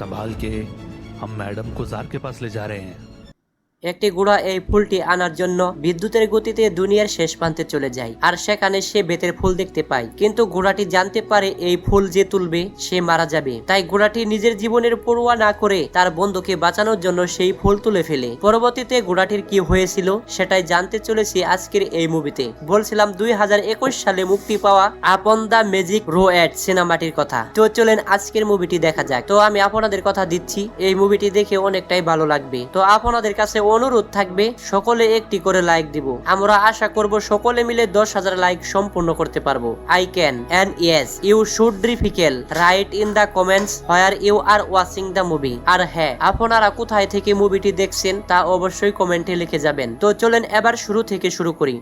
संभाल के हम मैडम को जार के पास ले जा रहे हैं। একটি ঘোড়া এই ফুলটি আনার জন্য বিদ্যুতের গতিতে দুনিয়ার শেষ প্রান্তে চলে যায়। আর সেখানে সে বেতের ফুল দেখতে পায়। কিন্তু ঘোড়াটি জানতে পারে এই ফুল যে তুলবে, সে মারা যাবে। তাই ঘোড়াটি নিজের জীবনের পড়ুয়া না করে তার বন্ধুকে বাঁচানোর জন্য সেই ফুল তুলে ফেলে। পরবর্তীতে ঘোড়াটির কি হয়েছিল, সেটাই জানতে চলেছি আজকের এই মুভিতে। বলছিলাম দুই হাজার একুশ সালে মুক্তি পাওয়া upon the magic rho add সিনেমাটির কথা। তো চলেন আজকের মুভিটি দেখা যাক। তো আমি আপনাদের কথা দিচ্ছি, এই মুভিটি দেখে অনেকটাই ভালো লাগবে। তো আপনাদের কাছে অনুরোধ থাকবে, সকলে একটি করে লাইক দিব। আমরা আশা করব সকলে মিলে দশ হাজার লাইক সম্পূর্ণ করতে পারব। I can and yes you should রিফিকেল write in the comments where you are watching the movie আর হ্যাঁ আপনারা কোথায় থেকে মুভিটি দেখছেন তা অবশ্যই কমেন্টে লিখে যাবেন। তো চলেন এবার শুরু থেকে শুরু করি।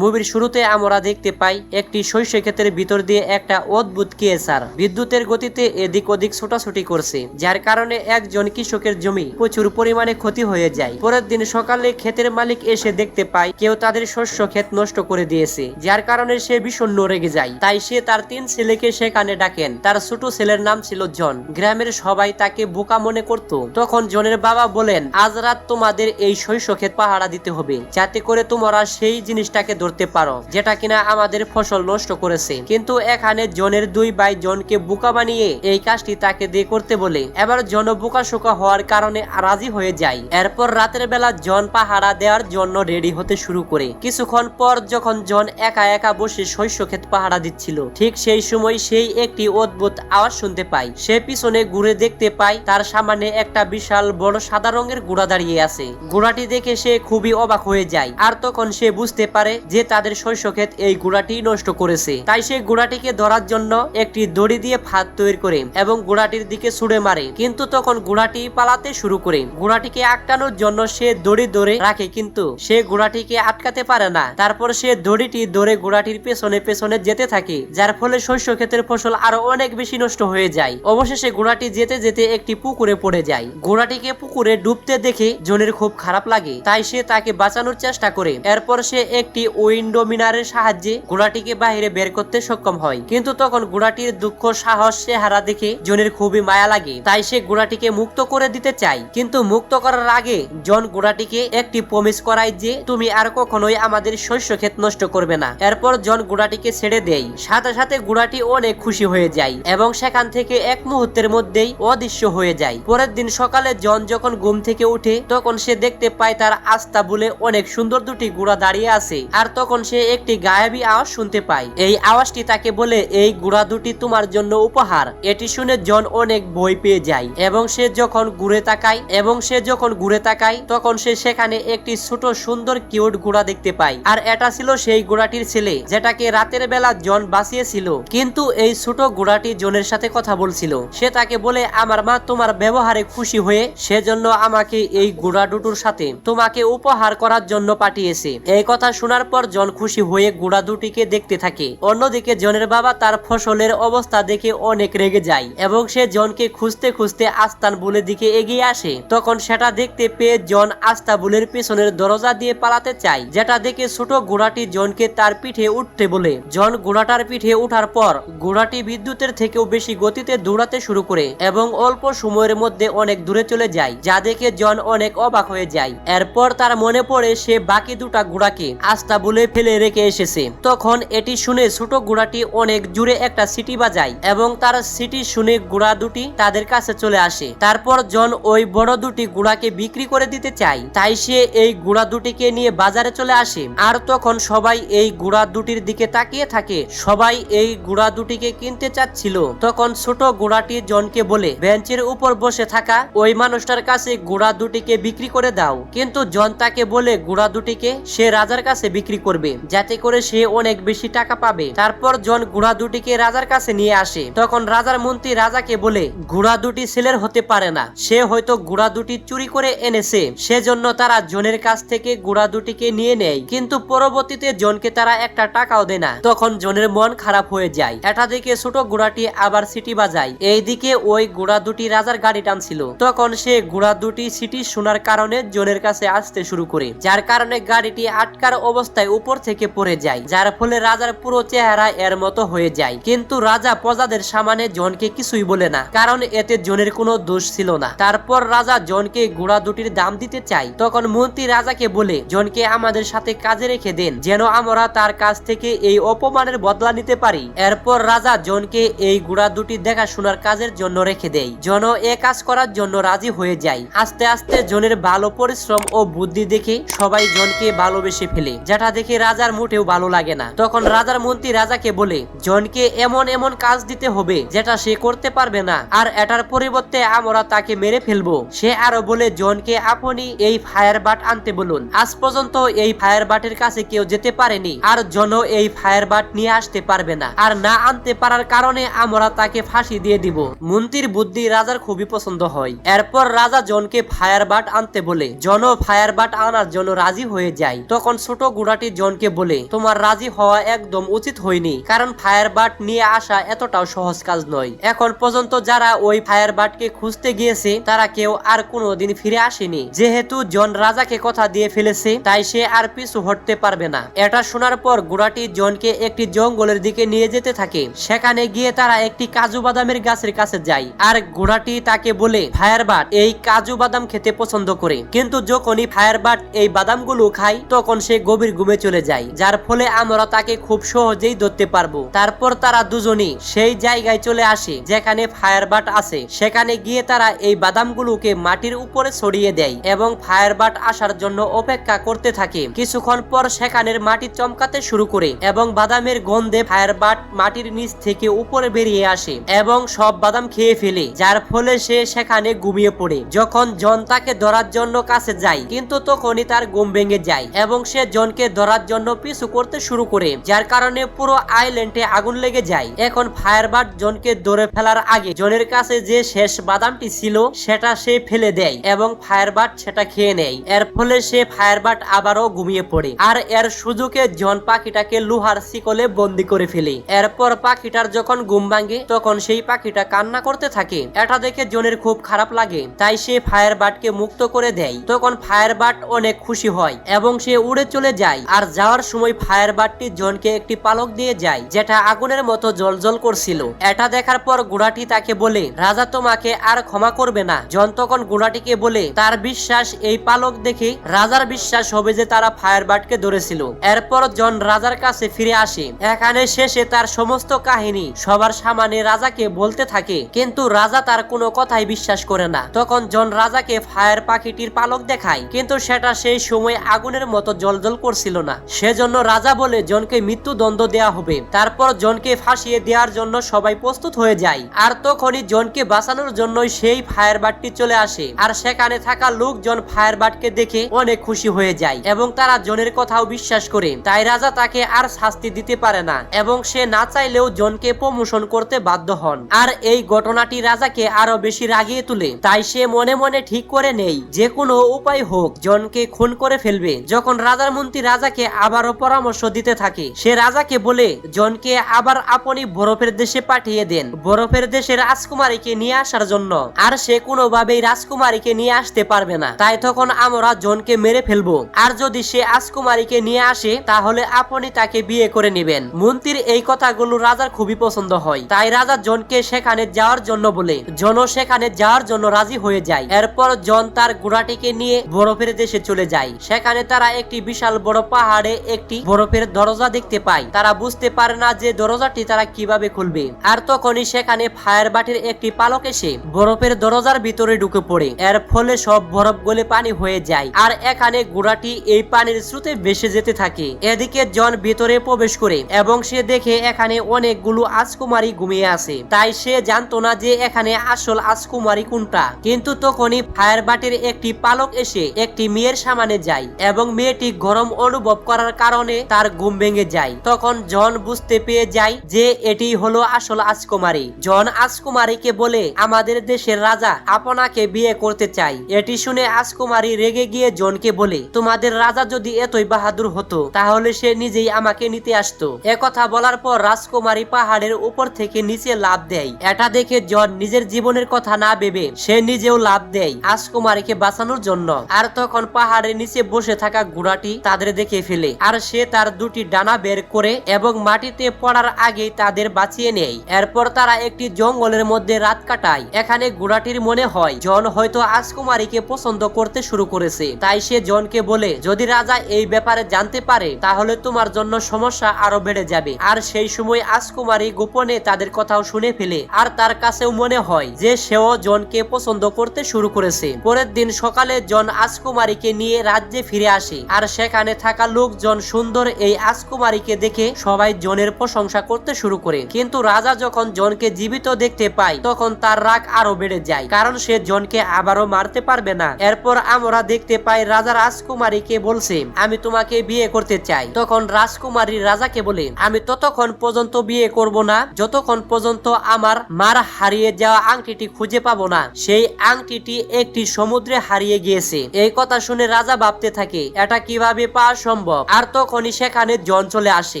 মুভির শুরুতে আমরা দেখতে পাই একটি শস্য ক্ষেতের ভিতর দিয়ে একটা অদ্ভুত কেসার। বিদ্যুতের গতিতে এদিক ওদিক ছোটাছুটি করছে, যার কারণে একজন কৃষকের জমি প্রচুর পরিমাণে ক্ষতি হয়ে যায়। পরের দিন সকালে ক্ষেতের মালিক এসে দেখতে পায়, কেউ তাদের শস্য ক্ষেত নষ্ট করে দিয়েছে, যার কারণে সে ভীষণ রেগে যায়। তাই সে তার তিন ছেলেকে সেখানে ডাকেন। তার ছোট ছেলের নাম ছিল জন। গ্রামের সবাই তাকে বোকা মনে করত। তখন জনের বাবা বলেন, আজ রাত তোমাদের এই শস্য ক্ষেত পাহারা দিতে হবে, যাতে করে তোমরা সেই জিনিসটাকে ধরতে পারো, যেটা কিনা আমাদের ফসল নষ্ট করেছে। কিন্তু এখানে জনের দুই ভাই জনকে বোকা বানিয়ে এই কাজটি তাকে দিয়ে করতে বলে। এবার জন বোকা শোকা হওয়ার কারণে রাজি হয়ে যায়। এরপর রাতের বেলা জন পাহারা দেওয়ার জন্য রেডি হতে শুরু করে। কিছুক্ষণ পর যখন জন একা একা বসে শস্য ক্ষেত পাহারা দিচ্ছিল, ঠিক সেই সময় সেই একটি অদ্ভুত আওয়াজ শুনতে পায় সে পিছনে ঘুরে দেখতে পায় তার সামনে একটা বিশাল বড় সাদা রঙের ঘোড়া দাঁড়িয়ে আছে। ঘোড়াটি দেখে সে খুবই অবাক হয়ে যায়। আর তখন সে বুঝতে পারে যে তাদের শস্য ক্ষেত এই ঘোড়াটি নষ্ট করেছে। তাই সে ঘোড়াটিকে ধরার জন্য একটি দড়ি দিয়ে ফাঁদ তৈরি করে এবং ঘোড়াটির দিকে ছুড়ে মারে। কিন্তু তখন ঘোড়াটি পালাতে শুরু করে। ঘোড়াটিকে আটকানোর জন্য সে দড়ি ধরে রাখে, কিন্তু সে ঘোড়াটিকে আটকাতে পারে না। তারপর সে দড়িটি ধরে ঘোড়াটির পেছনে পেছনে যেতে থাকে, যার ফলে শস্য ক্ষেতের ফসল আরও অনেক বেশি নষ্ট হয়ে যায়। অবশেষে ঘোড়াটি যেতে যেতে একটি পুকুরে পড়ে যায়। ঘোড়াটিকে পুকুরে ডুবতে দেখে জনের খুব খারাপ লাগে, তাই সে তাকে বাঁচানোর চেষ্টা করে। এরপর সে একটি উইন্ডো মিনারের সাহায্যে ঘোড়াটিকে বাইরে বের করতে সক্ষম হয়। কিন্তু তখন ঘোড়াটির দুঃখ, সাহস, চেহারা দেখে জনের খুবই মায়া লাগে। তাই সে ঘোড়াটিকে মুক্ত করে দিতে চায়। কিন্তু মুক্ত করার আগে জন ঘোড়াটিকে একটি প্রমিস করায় যে, তুমি আর কখনোই আমাদের শস্য ক্ষেত নষ্ট করবে না। এরপর জন ঘোড়াটিকে ছেড়ে দেয়। সাথে সাথে ঘোড়াটি অনেক খুশি হয়ে যায় এবং সেখান থেকে এক মুহূর্তের মধ্যেই অদৃশ্য হয়ে যায়। পরের দিন সকালে জন যখন ঘুম থেকে উঠে, তখন সে দেখতে পায় তার আস্তা বলে অনেক সুন্দর দুটি ঘোড়া দাঁড়িয়ে আছে। আর তখন সে একটি গায়েবী আওয়াজ শুনতে পায়। এই আওয়াজটি তাকে বলে, এই ঘোড়া দুটি তোমার জন্য উপহার। এটি শুনে জন অনেক ভয় পেয়ে যায় এবং সে যখন ঘুরে তাকায়, এবং সে যখন ঘুরে তাকায়, তখন সে সেখানে একটি ছোট সুন্দর কিউট ঘোড়া দেখতে পায়। আর এটা ছিল সেই ঘোড়াটির ছেলে, যেটাকে রাতের বেলা জন বাঁচিয়েছিল। কিন্তু এই ছোট ঘোড়াটি জনের সাথে কথা বলছিল। সে তাকে বলে, আমার মা তোমার ব্যবহারে খুশি হয়ে সেজন্য আমাকে এই ঘোড়া দুটোর সাথে তোমাকে উপহার করার জন্য পাঠিয়েছে। এই কথা শোনার পর জন খুশি হয়ে ঘোড়া দুটিকে দেখতে থাকে। অন্যদিকে জনের বাবা তার ফসলের অবস্থা দেখে অনেক রেগে যায় এবং সে জনকে খুঁজতে খুঁজতে আস্তানবুলের দিকে এগিয়ে আসে। তখন সেটা দেখতে পেয়ে জন আস্তাবুলের পেছনের দরজা দিয়ে পালাতে চায়, যেটা দেখে ছোট ঘোড়াটি জনকে তার পিঠে উঠতে বলে। জন ঘোড়াটার পিঠে উঠার পর ঘোড়াটি বিদ্যুতের থেকেও বেশি গতিতে দৌড়াতে শুরু করে এবং অল্প সময়ের মধ্যে অনেক দূরে চলে যায়, যা দেখে জন অনেক অবাক হয়ে যায়। এরপর তার মনে পড়ে সে বাকি দুটা ঘোড়াকে আস্তা বলে ফেলে রেখে এসেছে। তখন এটি শুনে ছোট ঘোড়াটি অনেক জুড়ে একটা সিটি বাজায় এবং তার সিটি শুনে ঘোড়া দুটি তাদের কাছে চলে আসে। তারপর জন ওই বড় দুটি ঘোড়াকে বিক্রি করে দিতে চায়। তাই সে এই ঘোড়া দুটিকে নিয়ে বাজারে চলে আসে। আর তখন সবাই এই ঘোড়া দুটির দিকে তাকিয়ে থাকে। সবাই এই ঘোড়া দুটিকে কিনতে চাচ্ছিল। তখন ছোট ঘোড়াটি জনকে বলে, বেঞ্চের উপর বসে থাকা, ওই মানুষটার কাছে ঘোড়া দুটিকে বিক্রি করে দাও। কিন্তু জন তাকে বলে, ঘোড়া দুটিকে সে রাজার কাছে বিক্রি করবে, যাতে করে সে অনেক বেশি টাকা পাবে। তারপর জন ঘোড়া দুটিকে রাজার কাছে নিয়ে আসে। তখন রাজার মন্ত্রী রাজাকে বলে, ঘোড়া দুটি ছেলের হতে পারে না। সে হয়তো ঘোড়া দুটি চুরি করে এনেছে। সেজন্য তারা জনের কাছ থেকে ঘোড়া দুটিকে নিয়ে নেয়। কিন্তু পরবর্তীতে জনকে তারা একটা টাকাও দেয় না। তখন জনের মন খারাপ হয়ে যায়। এটা দেখে ছোট ঘোড়াটি আবার সিটি বাজায়। এইদিকে ওই ঘোড়া দুটি রাজার গাড়ি টানছিল। তখন সে ঘোড়া দুটি সিটি শোনার কারণে জনের কাছে আসতে শুরু করে। যার কারণে গাড়িটি আটকার অবস্থায় রাজায় উপর থেকে পড়ে যায়, যার ফলে রাজার পুরো চেহারা এর মতো হয়ে যায়। কিন্তু রাজা প্রজাদের সামনে জনকে কিছুই বলে না, কারণ এতে জনের কোনো দোষ ছিল না। তারপর রাজা জনকে ঘোড়া দুটির দাম দিতে চাই তখন মন্ত্রী রাজাকে বলে, জনকে আমাদের সাথে কাজে রেখে দেন, যেন আমরা তার কাছ থেকে এই অপমানের বদলা নিতে পারি। এরপর রাজা জনকে এই ঘোড়া দুটি দেখাশোনার কাজের জন্য রেখে দেয়। জন এ কাজ করার জন্য রাজি হয়ে যায়। আস্তে আস্তে জনের ভালো পরিশ্রম ও বুদ্ধি দেখে সবাই জনকে ভালোবেসে ফেলে, যেটা দেখে রাজার মোটেও ভালো লাগে না। তখন রাজার মন্ত্রী রাজাকে বলে, জনকে এমন এমন কাজ দিতে হবে যেটা সে করতে পারবে না, আর এটার পরিবর্তে আমরা তাকে মেরে ফেলব। সে আরও বলে, জনকে আপনি এই ফায়ার বাট আনতে বলুন। আজ পর্যন্ত এই ফায়ার বাটের কাছে কেউ যেতে পারেনি, আর জন এই ফায়ার বাট নিয়ে আসতে পারবে না, আর না আনতে পারার কারণে আমরা তাকে ফাঁসি দিয়ে দিব। মন্ত্রীর বুদ্ধি রাজার খুবই পছন্দ হয়। এরপর রাজা জনকে ফায়ার বাট আনতে বলে জন ফায়ার বাট আনার জন্য রাজি হয়ে যায়। তখন ছোট গুড়াটি জনকে বলে, তোমার রাজি হওয়া একদম উচিত হয়নি, কারণ ফায়ার বাট নিয়ে আসা এতটাও সহজ কাজ নয়। এখন পর্যন্ত যারা ওই ফায়ার বাটকে খুঁজতে গিয়েছে, তারা কেউ আর কোনোদিন ফিরে আসেনি। যেহেতু জন রাজাকে কথা দিয়ে ফেলেছে, তাই সে আর পিছু হটতে পারবে না। এটা শোনার পর গুড়াটি জনকে একটি জঙ্গলের দিকে নিয়ে যেতে থাকে। সেখানে গিয়ে তারা একটি কাজু বাদামের গাছের কাছে যায়, আর ঘোড়াটি তাকে বলে, ফায়ার বাট এই কাজু বাদাম খেতে পছন্দ করে। কিন্তু যখনই ফায়ার বাট এই বাদামগুলো খায়, তখন সে গভীর ঘুমে চলে যায়, যার ফলে আমরা তাকে খুব সহজেই ধরতে পারব। তারপর তারা দুজনই সেই জায়গায় চলে আসে, যেখানে ফায়ার বাট আছে। সেখানে গিয়ে তারা এই বাদামগুলোকে মাটির উপরে ছড়িয়ে দেয় এবং ফায়ার বাট আসার জন্য অপেক্ষা করতে থাকে। কিছুক্ষণ পর সেখানের মাটি চমকাতে শুরু করে এবং বাদামের গন্ধে ফায়ার বাট মাটির নিচ থেকে উপরে বেরিয়ে আসে এবং সব বাদাম খেয়ে ফেলে, যার ফলে সে সেখানে ঘুমিয়ে পড়ে। যখন জন তাকে ধরার জন্য কাছে যায়, কিন্তু তখনই তার ঘুম ভেঙে যায় এবং সে জনকে ধরার জন্য পিছু করতে শুরু করে, যার কারণে পুরো আইল্যান্ডে আগুন লেগে যায়। এখন ফায়ারবাট জনকে ধরে ফেলার আগে জনের কাছে যে শেষ বাদামটি ছিল, সেটা সে ফেলে দেয় এবং ফায়ারবাট সেটা খেয়ে নেয়। এর ফলে সে ফায়ারবাট আবারও ঘুমিয়ে পড়ে। আর এর সুযোগে জন পাখিটাকে লোহার শিকলে বন্দি করে ফেলে। এরপর পাখিটার যখন ঘুম ভাঙে, তখন সেই পাখিটা কান্না করতে থাকে। এটা দেখে জনের খুব খারাপ লাগে, তাই সে ফায়ারবাটকে মুক্ত করে দেয়। তখন ফায়ারবাট অনেক খুশি হয় এবং সে উড়ে চলে যায়। আর যাওয়ার সময় ফায়ারবাটটি জনকে একটি পালক দিয়ে যায়, যেটা আগুনের মতো জলজল করছিল। এটা দেখার পর ঘোড়াটি তাকে বলে, রাজা তোমাকে আর ক্ষমা করবে না। জন তখন ঘোড়াটিকে বলে, তার বিশ্বাস এই পালক দেখে রাজার বিশ্বাস হবে যে তারা ফায়ারবাটকে ধরেছিল। এরপর জন রাজার কাছে ফিরে আসে। এখানে শেষে তার সমস্ত কাহিনী সবার সামনে রাজাকে বলতে থাকে, কিন্তু রাজা তার কোনো কথাই বিশ্বাস করে না। তখন জন রাজাকে ফায়ার পাখিটির পালক দেখায়, কিন্তু সেটা সেই সময় আগুনের মতো জলজল করছিল। না। সেজন্য রাজা বলে, জনকে মৃত্যুদণ্ড দেয়া হবে। তারপর জনকে ফাঁসিয়ে দেওয়ার জন্য সবাই প্রস্তুত হয়ে যায়। আর তখনই জনকে বাঁচানোর জন্য সেই ফায়ার বাটটি চলে আসে। আর সেখানে থাকা লোকজন ফায়ার বাটকে দেখে অনেক খুশি হয়ে যায় এবং তারা জনের কথাও বিশ্বাস করে। তাই রাজা তাকে আর শাস্তি দিতে পারে না এবং সে না চাইলেও জনকে প্রমোশন করতে বাধ্য হন। আর এই ঘটনাটি রাজাকে আরও বেশি রাগিয়ে তুলে। তাই সে মনে মনে ঠিক করে নেই যে কোনো উপায় হোক, জনকে খুন করে ফেলবে। যখন রাজার মন্ত্রী রাজাকে আবারও পরামর্শ দিতে থাকে। সে রাজাকে বলে, জনকে আবার আপনি বরফের দেশে পাঠিয়ে দেন। বরফের দেশের রাজকুমারীকে নিয়ে আসার জন্য। আর সে কোনোভাবেই রাজকুমারীকে নিয়ে আসতে পারবে না। তাই তখন আমরা জনকে মেরে ফেলব। আর যদি সে রাজকুমারীকে নিয়ে আসে, তাহলে আপনি তাকে বিয়ে করে নেবেন। মন্ত্রীর এই কথাগুলো রাজার খুবই পছন্দ হয়। তাই রাজা জনকে সেখানে যাওয়ার জন্য বলে জন সেখানে যাওয়ার জন্য রাজি হয়ে যায়। এরপর জন তার ঘোড়াটিকে নিয়ে বরফের দেশে চলে যায়। সেখানে তারা একটি বিশাল বড় পাহাড়ে একটি বরফের দরজা দেখতে পায় তারা বুঝতে পারে না যে দরজাটি তারা কীভাবে খুলবে। আর তখনই সেখানে ফায়ার বাটির একটি পালক এসে বরফের দরজার ভিতরে ঢুকে পড়ে। এর ফলে সব বরফ গলে পানি হয়ে যায়। আর এখানে ঘোড়াটি এই পানির স্রোতে ভেসে যেতে থাকে। এদিকে জন ভিতরে প্রবেশ করে এবং সে দেখে এখানে অনেকগুলো আজকুমারী ঘুমিয়ে আছে। তাই সে জানতো না যে এখানে আসল আজকুমারী কোনটা। কিন্তু তখনই ফায়ার বাটির একটি পালক এসে একটি মেয়ের সামনে যায় এবং মেয়েটি গরম অনুভব করার কারণে তার ঘুম ভেঙে যায়। তখন জন বুঝতে পেয়ে যায় যে এটি হলো আসল আজকুমারী জন আজকুমারীকে বলে, আমাদের দেশের রাজা আপনাকে বিয়ে করতে চাই। এটি শুনে আজকুমারী রেগে গিয়ে জনকে বলে, তোমাদের রাজা যদি এতই বাহাদুর হতো, তাহলে সে নিজেই আমাকে নিতে আসতো। কথা বলার পর রাজকুমারী পাহাড়ের উপর থেকে নিচে লাভ দেয়। এটা দেখে জন নিজের জীবনের কথা না ভেবে সে নিজেও লাভ দেয় রাজকুমারীকে বাঁচানোর জন্য। আর তখন পাহাড়ের নিচে বসে থাকা ঘোড়াটি তাদের দেখে দেখে ফেলে। আর সে তার দুটি ডানা বের করে এবং মাটিতে পড়ার আগেই তাদের বাঁচিয়ে নেয়। এরপর তারা একটি জঙ্গলের মধ্যে রাত কাটায়। এখানে ঘোড়াটির মনে হয়, জন হয়তো রাজকুমারীকে পছন্দ করতে শুরু করেছে। তাই সে জনকে বলে, যদি রাজা এই ব্যাপারে জানতে পারে, তাহলে তোমার জন্য সমস্যা আরও বেড়ে যাবে। আর সেই সময় রাজকুমারী গোপনে তাদের কথাও শুনে ফেলে। আর তার কাছেও মনে হয় যে, সেও জনকে পছন্দ করতে শুরু করেছে। পরের দিন সকালে জন রাজকুমারীকে নিয়ে রাজ্যে ফিরে আসে। আর সেখানে থাকা লোকজন সুন্দর এই রাজকুমারীকে দেখে সবাই জনের প্রশংসা করতে শুরু করে। কিন্তু রাজা যখন জনকে জীবিত দেখতে পায়, তখন তার রাগ আরও বেড়ে যায়। কারণ সে জনকে আবারও মারতে পারবে না। এরপর আমরা দেখতে পাই রাজা রাজকুমারীকে বলছে, আমি তোমাকে বিয়ে করতে চাই। তখন রাজকুমারী রাজাকে বলে, আমি ততক্ষণ পর্যন্ত বিয়ে করব না। যতক্ষণ পর্যন্ত আমার মার হারিয়ে যাওয়া আংটিটি খুঁজে পাবো না, সেই আংটিটি একটি সমুদ্রে হারিয়ে গিয়েছে। এই কথা শুনে রাজা ভাবতে থাকে, এটা কীভাবে পাওয়া সম্ভব। আর তখনই সেখানে জন চলে আসে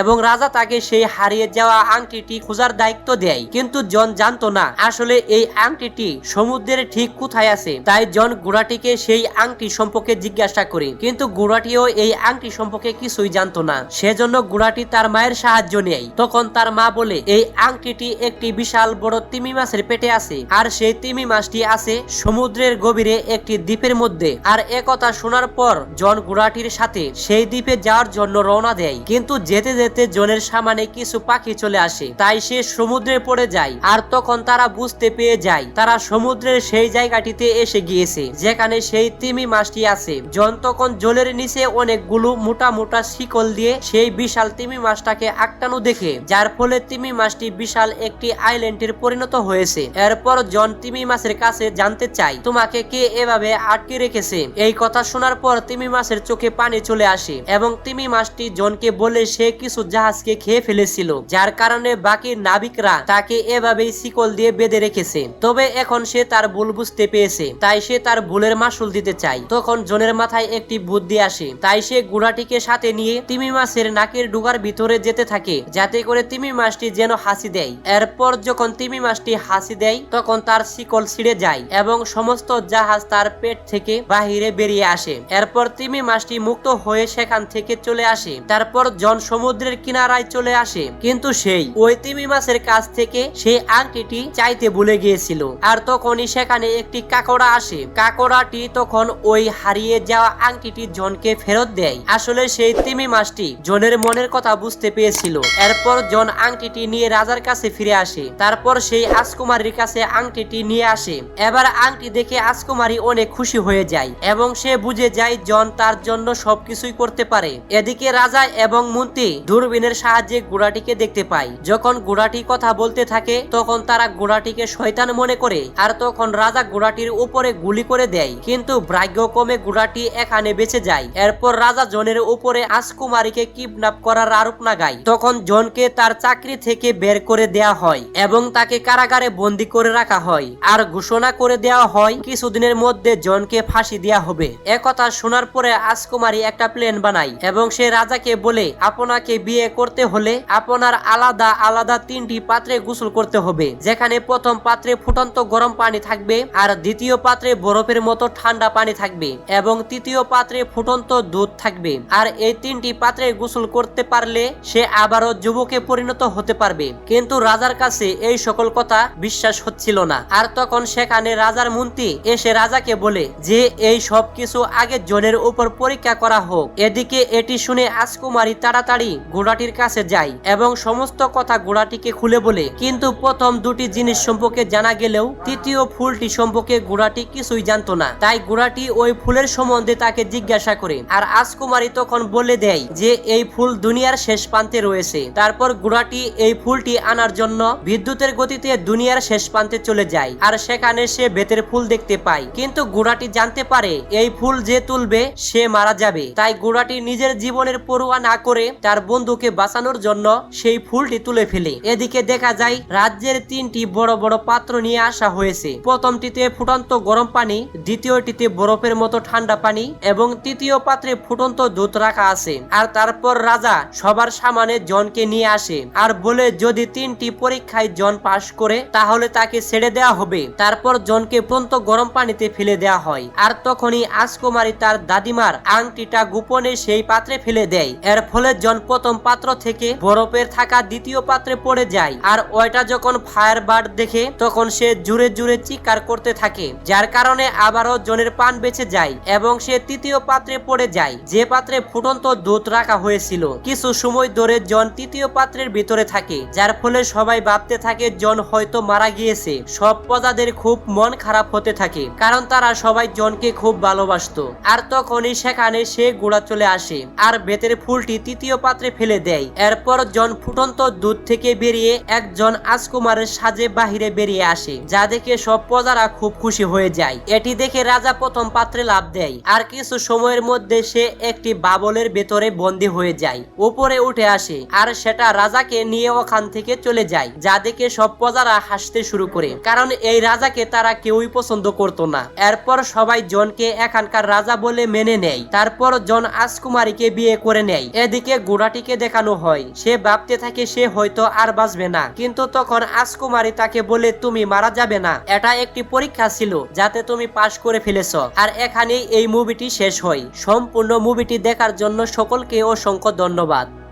এবং রাজা তাকে সেই হারিয়ে যাওয়া আংটিটি খোঁজার দায়িত্ব দেয়। কিন্তু জন জানতো না, আসলে এই আংটিটি সমুদ্রের ঠিক কোথায় আছে। তাই জন ঘোড়াটিকে সেই আংটি সম্পর্কে জিজ্ঞাসা করে। কিন্তু ঘোড়াটিও এই আংটি সম্পর্কে কিছুই জানতো না। সেজন্য ঘোড়াটি তার মায়ের সাহায্য নেয়। তখন তার মা বলে, এই আংটিটি একটি বিশাল বড় তিমি মাছের পেটে আছে। আর সেই তিমি মাছটি আছে সমুদ্রের গভীরে একটি দ্বীপের মধ্যে। আর একথা শোনার পর জন ঘোড়াটির সাথে সেই দ্বীপে যাওয়ার জন্য রওনা দেয়। কিন্তু যেতে যেতে জনের সামনে কিছু পাখি চলে আসে। তাই সে সমুদ্রে পড়ে যায়। আর তখন তারা বুঝতে পেয়ে যায়, তারা সমুদ্রের সেই জায়গাটিতে এসে গিয়েছে, যেখানে সেই তিমি মাছটি আছে। জন তখন জলের নিচে অনেকগুলো মোটা মোটা শিকল দিয়ে সেই বিশাল তিমি মাছটাকে আটকানো দেখে, যার ফলে তিমি মাছটি বিশাল একটি আইল্যান্ডের পরিণত হয়েছে। এরপর জন তিমি মাছের কাছে জানতে চাই তোমাকে কে এভাবে আটকে রেখেছে? এই কথা শোনার পর তিমি মাছের চোখে পানি চলে আসে। এবং তিমি মাছটি জনকে বলে সে কিছু জাহাজকে খেয়ে ফেলেছিল, যার কারণে বাকি নাবিকরা তাকে এভাবেই শিকল দিয়ে বেঁধে রেখেছে। তবে এখন সে তার ভুল বুঝতে পেয়েছে তাই সে তার ভুলের মাসুল দিতে চায়। তখন জনের মাথায় একটি বুদ্ধি আসে, তাই সে গুড়াটিকে সাথে নিয়ে তিমি মাছের নাকের ডুগার ভিতরে যেতে থাকে, যাতে করে তিমি মাছটি যেন হাসি দেয়। এরপর যখন তিমি মাছটি হাসি দেয়, তখন তার শিকল ছিঁড়ে যায় এবং সমস্ত জাহাজ তার পেট থেকে বাহিরে বেরিয়ে আসে। এরপর তিমি মাছটি মুক্ত হয়ে সেখান থেকে চলে আসে। তারপর জন সমুদ্রের কিনারায় চলে আসে। কিন্তু সেই ওই তিমি মাছের কাছ থেকে সেই আংটিটি চাইতে ভুলে গিয়েছিল। আর তখনই সেখানে একটি কাকড়া আসে। কাকড়াটি তখন ওই হারিয়ে যাওয়া আংটিটি জনকে ফেরত দেয়। আসলে সেই তিমি মাছটি জনের মনের কথা বুঝতে পেরেছিল। এরপর জন আংটিটি নিয়ে রাজার কাছে ফিরে আসে। তারপর সেই রাজকুমারীর কাছে আংটিটি নিয়ে আসে। এবার আংটি দেখে রাজকুমারী অনেক খুশি হয়ে যায় এবং সে বুঝে যায় জন তার জন্য সবকিছুই করতে পারে। এদিকে রাজা এবং মন্ত্রী দূরবীনের সাহায্যে ঘোড়াটিকে দেখতে পায়। যখন ঘোড়াটি কথা বলতে থাকে, তখন তারা ঘোড়াটিকে শয়তান মনে করে আর তখন রাজা ঘোড়াটির উপরে গুলি করে দেয়। কিন্তু ভাগ্যক্রমে ঘোড়াটি এখানে বেঁচে যায়। এরপর রাজা জনের উপরে রাজকুমারীকে কিডন্যাপ করার আরোপ লাগায়। তখন জনকে তার চাকরি থেকে বের করে দেয়া হয় এবং তাকে কারাগারে বন্দি করে রাখা হয়। আর ঘোষণা করে দেওয়া হয়, কিছুদিনের মধ্যে জনকে ফাঁসি দেয়া হবে। একথা শোনার পরে রাজকুমারী একটা প্লেন বানায় এবং সে রাজাকে বলে, আপনাকে বিয়ে করতে হলে আপনার আলাদা আলাদা তিনটি পাত্রে গোসল করতে হবে, যেখানে প্রথম পাত্রে ফুটন্ত গরম পানি থাকবে আর দ্বিতীয় পাত্রে বরফের মতো ঠান্ডা পানি থাকবে এবং তৃতীয় পাত্রে ফুটন্ত দুধ থাকবে। আর এই তিনটি পাত্রে গোসল করতে পারলে সে আবারও যুবকে পরিণত হতে পারবে। কিন্তু রাজার কাছে এই সকল কথা বিশ্বাস হচ্ছিল না। আর তখন সেখানে রাজার মন্ত্রী এসে রাজাকে বলে, যে এই সব কিছু আগে জনের উপর পরীক্ষা করা হোক এদিকে এটি শুনে রাজকুমারী তাড়াতাড়ি ঘোড়াটির কাছে যায় এবং সমস্ত কথা ঘোড়াটিকে খুলে বলে। কিন্তু প্রথম দুটি জিনিস সম্পর্কে জানা গেলেও তৃতীয় ফুলটি সম্পর্কে ঘোড়াটি কিছুই জানতো না। তাই ঘোড়াটি ওই ফুলের সম্বন্ধে তাকে জিজ্ঞাসা করে। আর রাজকুমারী তখন বলে দেয় যে, এই ফুল দুনিয়ার শেষ প্রান্তে রয়েছে। তারপর ঘোড়াটি এই ফুলটি আনার জন্য বিদ্যুতের গতিতে দুনিয়ার শেষ প্রান্তে চলে যায়। আর সেখানে সে বেতের ফুল দেখতে পায়। কিন্তু ঘোড়াটি জানতে পারে, এই ফুল যে তুলবে, সে মারা যাবে। তাই ঘোড়াটি নিজের জীবনের পড়ুয়া না করে তার বন্ধুকে বাঁচানোর জন্য সেই ফুলটি তুলে ফেলে। এদিকে দেখা যায়, রাজ্যের তিনটি বড় বড় পাত্র নিয়ে আসা হয়েছে। প্রথমটিতে ফুটন্ত গরম পানি, দ্বিতীয়টিতে বরফের মতো ঠান্ডা পানি এবং তৃতীয় পাত্রে ফুটন্ত দুধ রাখা আছে। আর তারপর রাজা সবার সামনে জনকে নিয়ে আসে আর বলে, যদি তিনটি পরীক্ষায় জন পাশ করে, তাহলে তাকে ছেড়ে দেওয়া হবে। তারপর জনকে ফুটন্ত গরম পানিতে ফেলে দেওয়া হয়। আর তখনই রাজকুমারী তার দাদিমার আংটিটা গোপন গোপনে সেই পাত্রে ফেলে দেয়। এর ফলে জন প্রথম পাত্র থেকে বরফের থাকা দ্বিতীয় পাত্রে পড়ে যায়। আর ওইটা যখন ফায়ার বার্ড দেখে, তখন সে জুড়ে জুড়ে চিৎকার করতে থাকে, যার কারণে আবারও জনের পান বেঁচে যায় এবং সে তৃতীয় পাত্রে পড়ে যায়। যে পাত্রে ফুটন্ত দুধ রাখা হয়েছিল, কিছু সময় ধরে জন তৃতীয় পাত্রের ভিতরে থাকে, যার ফলে সবাই ভাবতে থাকে জন হয়তো মারা গিয়েছে। সব প্রজাদের খুব মন খারাপ হতে থাকে, কারণ তারা সবাই জনকে খুব ভালোবাসতো। আর তখনই সেখানে সে গোড়া চলে আসে। আর বেতের ফুলটি তৃতীয় পাত্রে ফেলে দেয়। এরপর জন ফুটন্ত দুধ থেকে বেরিয়ে একজন রাজকুমারের সাজে বাহিরে বেরিয়ে আসে, যা দেখে সব প্রজারা খুব খুশি হয়ে যায়। এটি দেখে রাজা প্রথম পাত্রে লাভ দেয়। আর কিছু সময়ের মধ্যে সে একটি বাবলের ভেতরে বন্দী হয়ে যায়, উপরে উঠে আসে। আর সেটা রাজাকে নিয়ে ওখান থেকে চলে যায়, যা দেখে সব প্রজারা হাসতে শুরু করে। কারণ এই রাজাকে তারা কেউই পছন্দ করতো না। এরপর সবাই জনকে এখানকার রাজা বলে মেনে নেয়। তারপর জন রাজকুমারীকে বিয়ে করে নেয়। এদিকে ঘোড়াটিকে দেখানো হয়। সে ভাবতে থাকে সে হয়তো আর বাঁচবে না। কিন্তু তখন রাজকুমারী তাকে বলে, তুমি মারা যাবে না। এটা একটি পরীক্ষা ছিল যাতে তুমি পাশ করে ফেলেছ। আর এখানেই এই মুভিটি শেষ হয়। সম্পূর্ণ মুভিটি দেখার জন্য সকলকে অসংখ্য ধন্যবাদ।